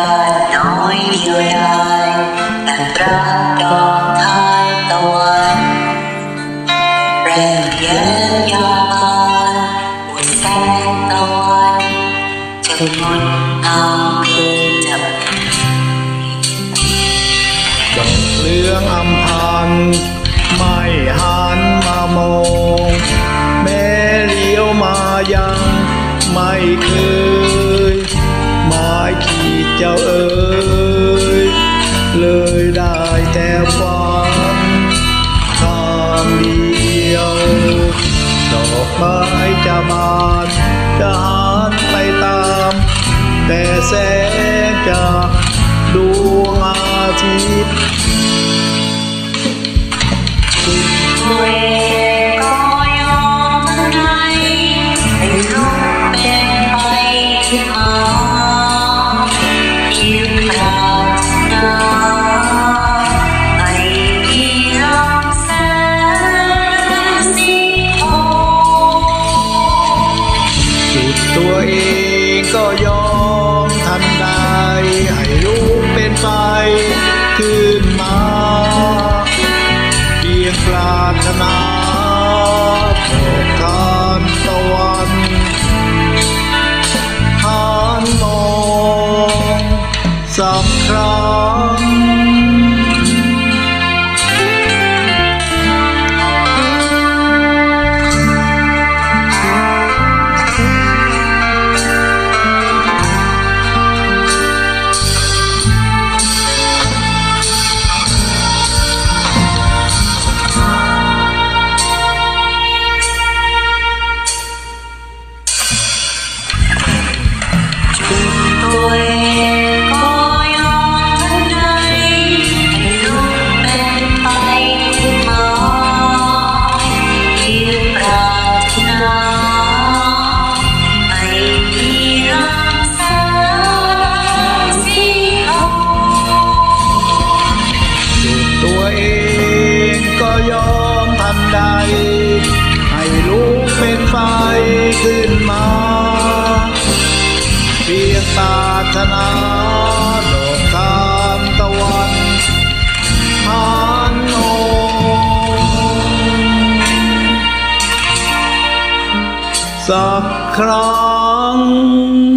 ดียวดายแต่รักดอกทายตะวันแรงเย็นยามันบนแสงตะวันจะงดงามคือจะดอกเหลืองอำพันไม่หันมามองแม่เลี้ยวมายังไม่เคย จะหันไปตาม แต่แสงจากดวงอาทิตย์ ตัวเองก็ยอมทันใดให้ลูกเป็นไฟขึ้นมาเพียงปรารถนาโปรดทานตะวันหันมองสักครั้ง ตัวเองก็ยอมทันใดให้ลูกเป็นไฟขึ้นมา เพียงปารถนาดอกทานตะวันหันมอสักครั้ง